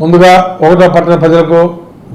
ముందుగా ఒకటో పట్టణ ప్రజలకు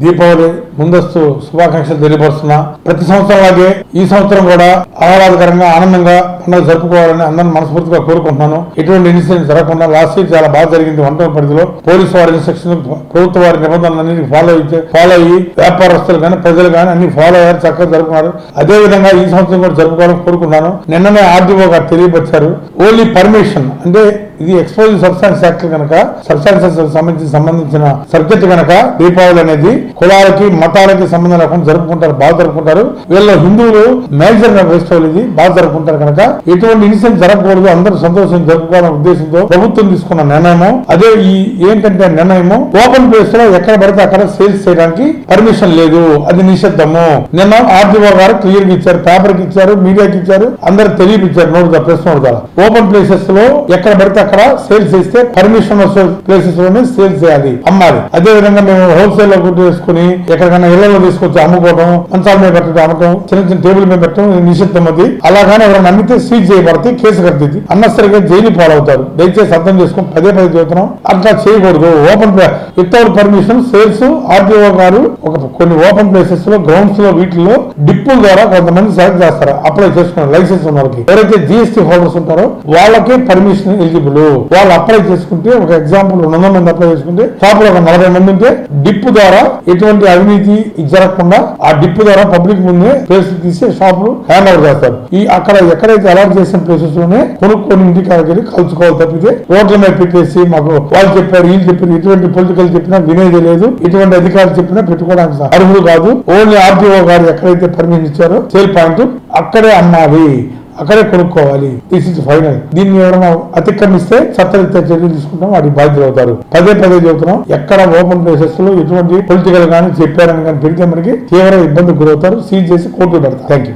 దీపావళి ముందస్తు శుభాకాంక్షలు తెలియపరుస్తున్నా. ప్రతి సంవత్సరం లాగే ఈ సంవత్సరం కూడా ఆహ్లాదకరంగా ఆనందంగా పండుగ జరుపుకోవాలని అందరిని మనస్ఫూర్తిగా కోరుకుంటున్నాను. ఎటువంటి ఇన్సిడెంట్ జరగకుండా లాస్ట్ ఇయర్ చాలా బాగా జరిగింది వంటల పరిధిలో. పోలీసు వారి ఇన్స్ట్రక్షన్ ప్రభుత్వ వారి నిబంధనలన్నీ ఫాలో అయితే ఫాలో అయ్యి వ్యాపారస్తులు కానీ ప్రజలు కానీ అన్ని ఫాలో అయ్యారు చక్కగా జరుపుకున్నారు. అదే విధంగా ఈ సంవత్సరం కూడా జరుపుకోవాలని కోరుకున్నాను నిన్ననే ఆర్డీఓ గారు తెలియపరిచారు. ఓన్లీ పర్మిషన్ అంటే ఇది ఎక్స్పోజ్ సబ్స్టాన్స్ యాక్ట్ కనుక సబ్స్టాన్సెస్ సంబంధించి సంబంధించిన సబ్జెక్ట్ కనుక దీపావళి అనేది కులాలకి మతాలకి సంబంధం లేకుండా జరుపుకుంటారు బాగా జరుపుకుంటారు. వీళ్ళు హిందువులు మేజర్ ఫెస్టివల్ ఇది బాగా జరుపుకుంటారు కనుక. ఎటువంటి ఇన్సిడెంట్ జరగకూడదు అందరూ సంతోషం జరుపుకోవాలనే ఉద్దేశంతో ప్రభుత్వం తీసుకున్న నిర్ణయము. అదే ఈ ఏంటంటే నిర్ణయము? ఓపెన్ ప్లేస్లో ఎక్కడ పడితే అక్కడ సేల్స్ చేయడానికి పర్మిషన్ లేదు. అది నిషిద్ధము. నిన్న ఆర్డీఓ గారు క్లియర్ ఇచ్చారు పేపర్కి ఇచ్చారు మీడియాకి ఇచ్చారు అందరు తెలియపించారు నోట్ ప్రెస్ ఓపెన్ ప్లేసెస్లో ఎక్కడ పడితే అక్కడ సేల్స్ చేస్తే పర్మిషన్ ప్లేసెస్లోనే సేల్స్ చేయాలి అమ్మాలి. అదే విధంగా మేము హోల్సేల్లో గుర్తు చేసుకుని ఎక్కడికైనా ఇళ్ళలో తీసుకొచ్చి అమ్ముకోవడం మంచాల మీద పెట్టడం అమ్మకం చిన్న చిన్న టేబుల్ మీద పెట్టడం నిషిద్ధం అది. అలాగానే ఎవరైనా నమ్మితే సీజ్ చేయబడితే కేసు కట్టింది అన్నసరిగా జైలు పాలవుతారు. దయచేసి అర్థం చేసుకుని పదే పదే చెబుతున్నాం అట్లా చేయకూడదు. Open without permission sales RTO గారు ఒక కొన్ని ఓపెన్ ప్లేసెస్లో గ్రౌండ్స్లో వీటిల్లో డిప్పుల ద్వారా కొంతమంది సెలెక్ట్ చేస్తారు. అప్లై చేసుకున్న లైసెన్స్ ఉన్న వాళ్ళకి ఎవరైతే జిఎస్టీ హోల్డర్స్ ఉంటారో వాళ్ళకే పర్మిషన్ ఎలిజిబుల్ వాళ్ళు అప్లై చేసుకుంటే ఒక ఎగ్జాంపుల్ రెండు మంది అప్లై చేసుకుంటే షాపులో ఒక నలభై మంది ఉంటే డిప్ ద్వారా ఎటువంటి అవినీతి జరగకుండా ఆ డిప్ ద్వారా పబ్లిక్ ముందే ప్లేస్ తీసి షాపులు హ్యాండ్ ఓవర్ చేస్తారు. ఈ అక్కడ ఎక్కడైతే అలాట్ చేసిన ప్లేసెస్లోనే కొనుక్కొని ఇంటికి వెళ్ళి కలుసుకోవాలి తప్పితే రోడ్ల మీద పెట్టేసి మాకు వాళ్ళు చెప్పారు వీళ్ళు చెప్పారు ఇటువంటి పొలిటికల్ చెప్పినా వినేది లేదు ఇటువంటి అధికారులు చెప్పినా పెట్టుకోవడానికి అర్హులు కాదు. ఓన్లీ ఆర్టీఓ గారు ఎక్కడైతే పర్మిషన్ ఇచ్చారో సేల్ పాయింట్ అక్కడే అమ్మాలి. అక్కడే కొనుక్కోవాలి. దిస్ ఇస్ ఫైనల్ దీన్ని ఎవరైనా అతిక్రమిస్తే చట్టరీత్యా చర్యలు తీసుకుంటాం. వాటి బాధ్యతలు అవుతారు పదే పదే చెబుతున్నాం. ఎక్కడ ఓపెన్ ప్లేసెస్లో ఎటువంటి పొలిటికల్ కానీ చెప్పారని కానీ పెడితే మనకి తీవ్ర ఇబ్బంది గురవుతారు. సీజ్ చేసి కోర్టు పెడతారు. Thank you